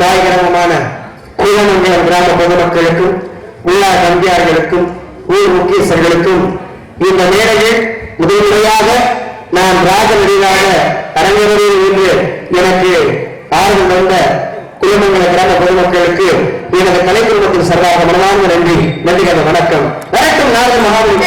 தாய் கிராமமான கிராம பொதுமக்களுக்கும் உள்ளார் நம்பியார்களுக்கும் ஊர் முக்கியஸ்தர்களுக்கும் இந்த நேரையில் முதன்முறையாக நான் ராஜநடிகாக அரங்கவரில் இன்று எனக்கு ஆர்வம் வந்த குலமங்கல கிராம பொதுமக்களுக்கு எனது கலைக்குழுமத்தின் சார்பாக மனமார்ந்த நன்றி நன்றி வணக்கம். வணக்கம் நாடு மகாவீர்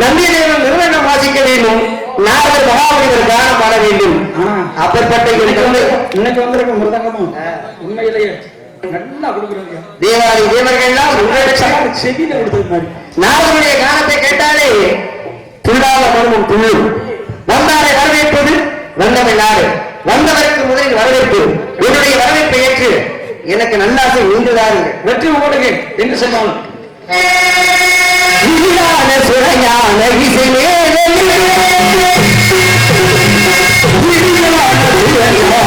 நந்திதேவன் நிறுவனம் வாசிக்க வேண்டும். நாரதர் மகாபலிவர் கானம் பாட வேண்டும். அப்பேற்பட்ட இன்னைக்கு வந்திருக்க மிருதங்கமும் உண்மையிலேயே நல்லா கொடுக்குறீங்க. தேவாதி தேவர்கள்லாம் உள்ளடக்கம் செவியில கொடுத்தது மாதிரி. நாரதனுடைய கானத்தை கேட்டாலே துள்ளாத மர்மம் துள்ளும் வந்தாரை வரவேற்பது வந்தவன் நாடு. வந்தவருக்கு முதலில் வரவேற்பு. என்னுடைய வரவேற்பை ஏற்று எனக்கு நல்லாசை நீண்டுதாருங்கள் வெற்றி உங்களுக்கு என்று சொன்னாலும். ஈரான சுரையான இசை மேலையிலே, ஈரான சுரையான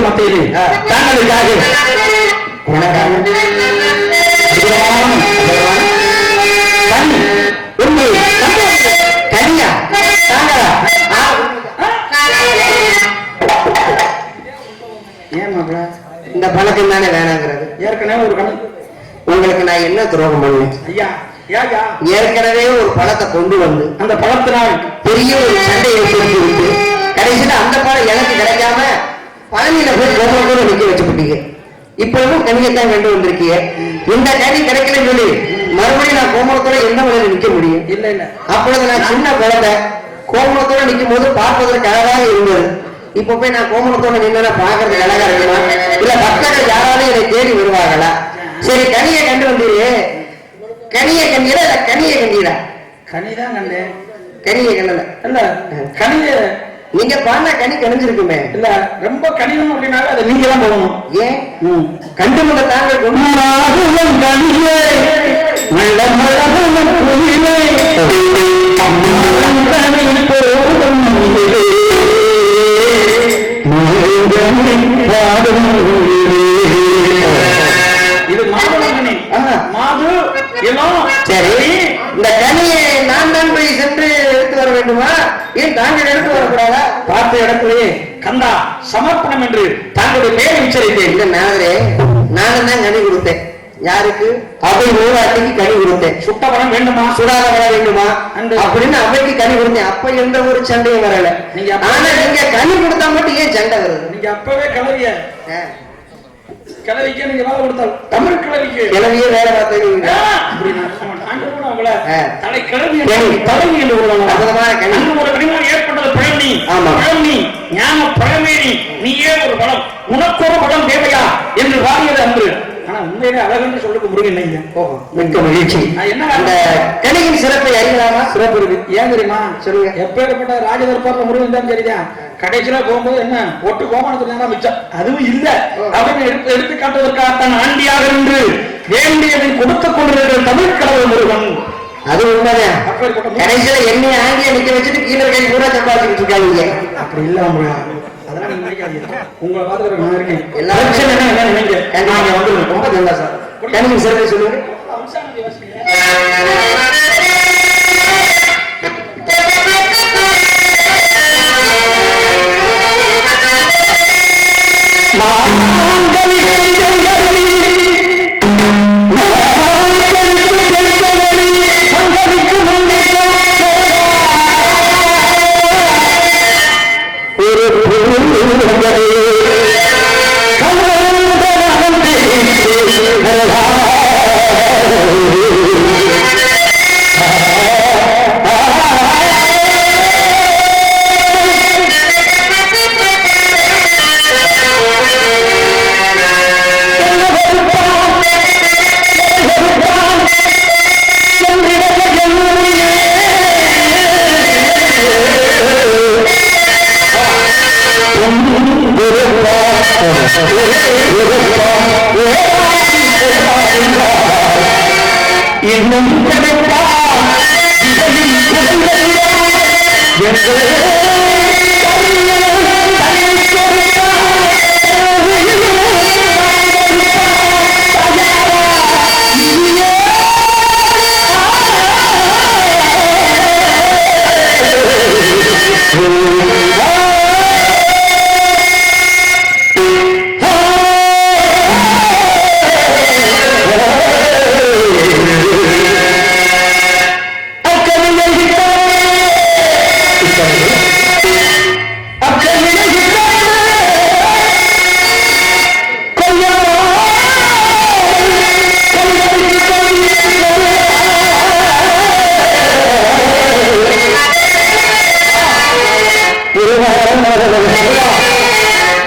மத்தியிலே ஆ. தாங்களுக்காக? தாங்களா? ஏன் மாப்பிள இந்த பழக்கம் தானே வேணாங்கிறது. ஏற்கனவே ஒரு கணக்கு உங்களுக்கு நான் என்ன துரோகம் பண்ணேன்? ஐயா ஏற்கனவே ஒரு பழத்தை கொண்டு வந்து அந்த பழத்தினால் பெரிய ஒரு சண்டை ஏற்படுத்தி விட்டு கடைசியில அந்த பழம் எனக்கு கிடைக்காம பழனியில போய் கோமல கூட நிக்க வச்சுப்பட்டீங்க இப்பவும் கனியத்தான் கொண்டு வந்திருக்கீங்க? இந்த கனி கிடைக்கலன்னு சொல்லி மறுபடியும் நான் கோமலத்தோட எந்த முறையில் நிக்க முடியும்? இல்ல இல்ல. அப்பொழுது நான் சின்ன குழந்தை. கோமலத்தோட நிக்கும் போது பார்ப்பதற்கு அழகாக இருந்தது. இப்ப போய் நான் கோமலத்தோட நின்னா பார்க்கறதுக்கு அழகா இருக்குமா? இல்ல பக்தர்கள் யாராலும் என்னை தேடி வருவாங்களா சரி கனியை கண்டு வந்தீரு. கனியை கண்டீரா இல்ல கனியை கண்டீரா? கனிதான் கண்டேன். கனியை கண்டல. இல்ல கனிய நீங்க பாடின கனி கணிஞ்சிருக்குமே இல்ல ரொம்ப கடினம் அப்படின்னால அதை நீங்க தான் போகணும் ஏன். கண்டு பாடும் குயிலே. இது. மாது எல்லாம் சரி. இந்த கனியை நான் தான் போய் சென்று எடுத்து வர வேண்டுமா? ஏன் தாங்கள் எடுத்து வரக்கூடாதா? பார்த்த இடத்திலே கந்தா சமர்ப்பணம் என்று தாங்களுடைய பெயரை உச்சரித்தேன். இல்ல நானே நானும் தான் கனி கொடுத்தேன். யாருக்கு? அவை ஊராட்டிக்கு கனி கொடுத்தேன். சுட்ட பணம் வேண்டுமா? சுடாத வர வேண்டுமா? அப்படின்னு அவைக்கு கனி கொடுத்தேன். அப்ப எந்த ஒரு சண்டையும் வரல. ஆனா நீங்க கனி கொடுத்தா மட்டும் ஏன் சண்டை வருது? நீங்க அப்பவே கிளவிய ஆ, கிளவிக்கு நீங்க வேலை கொடுத்தால் தமிழ் கிளவிக்கு கிளவியே வேலை பார்த்தீங்க நாங்க கூட அவங்கள. தலை கிளவி. தலைவி என்று. அங்கு ஒரு ஏற்பட்டது பழனி. பழனி ஞான பழமேனி. நீயே ஒரு பலம் உனக்கு ஒரு பலம் தேவையா என்று வாரியது அன்று. ஆனா உண்மையிலே அழகுன்னு சொல்லுக்கு முருகன் இல்லைங்க மிக்க மகிழ்ச்சி. என்ன கனியின் சிறப்பை அறியலாமா? சிறப்பு இருக்கு. ஏன் தெரியுமா? சொல்லுங்க. எப்பேற்பட்ட ராஜதர்பார்ல முருகன் தான் சரிதான். கடைசியில போகும்போது என்ன? ஒட்டு கோமானத்துக்கு தான் மிச்சம்? அதுவும் இல்ல. அப்படின்னு எடுத்து எடுத்து காட்டுவதற்காக தன் ஆண்டியாக நின்று வேண்டியதை கொடுத்துக் கொண்டிருக்கிற தமிழ் கடவுள் முருகன். அது உண்மைதான். கடைசியில என்னைய ஆங்கிய நிக்க வச்சுட்டு கீழே கை பூரா சம்பாதிச்சுட்டு இருக்காங்க அப்படி இல்ல அதெல்லாம் நினைக்காதீங்க. உங்களை நான் இருக்கேன். எல்லாரும் பிரச்சனை என்ன என்ன நாங்க? வந்து ரொம்ப சிறப்பை சொல்லுங்க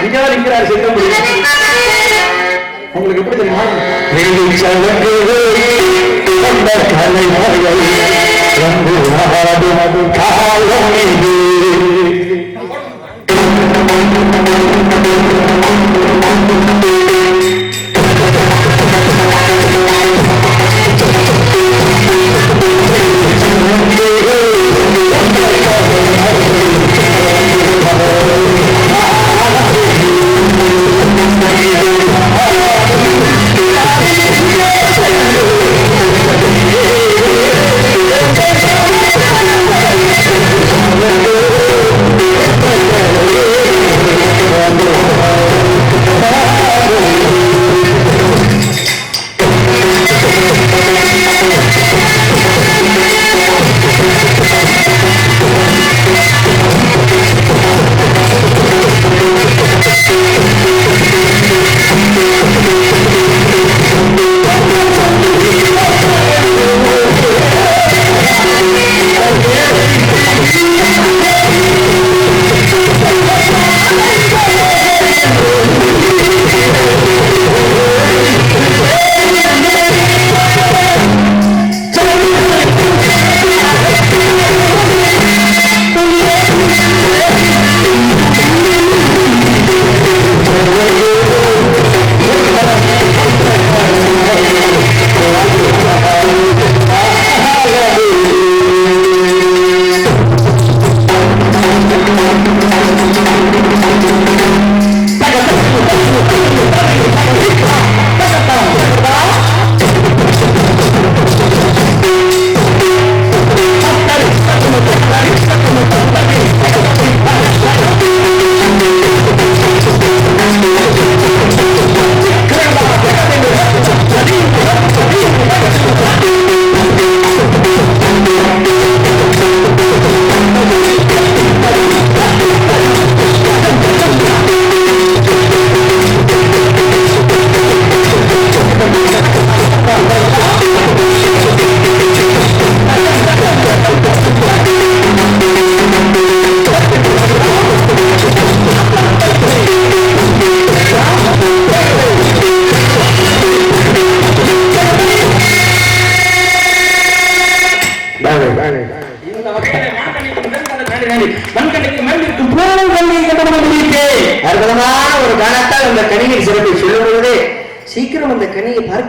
விஜயா இருக்கிறார் உங்களுக்கு எப்படி தெரியுமா ஆ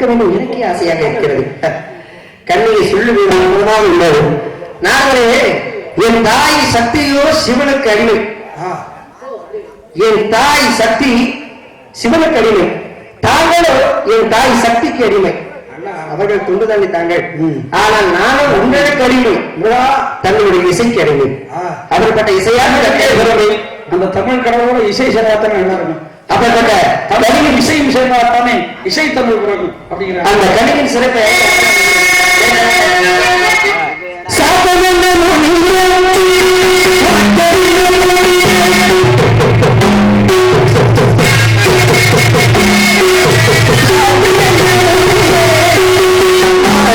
வேண்டும் எனக்கே ஆசையாக இருக்கிறது. கண்ணியை சொல்லுவது மூலமாக உள்ளது. நாங்களே என் தாய் சக்தியோ சிவனுக்கு அடிமை. என் தாய் சக்தி சிவனுக்கு அடிமை. தாங்களோ என் தாய் சக்திக்கு அடிமை. அவர்கள் தொண்டுதாண்டி தாங்கள். ம். ஆனால் நானும் உங்களுக்கு அடிமை? தன்னுடைய இசைக்கு அடிமை. அப்படிப்பட்ட இசையாக கட்டளை அந்த தமிழ் கடவுளோட இசை சேர்ந்தாத்தானே நல்லா இருக்கும் அப்படிப்பட்ட தமிழில் இசையும் சேர்ந்தாத்தானே இசை தமிழ் பிறகும் அப்படிங்கிற அந்த கணியின் சிறப்பை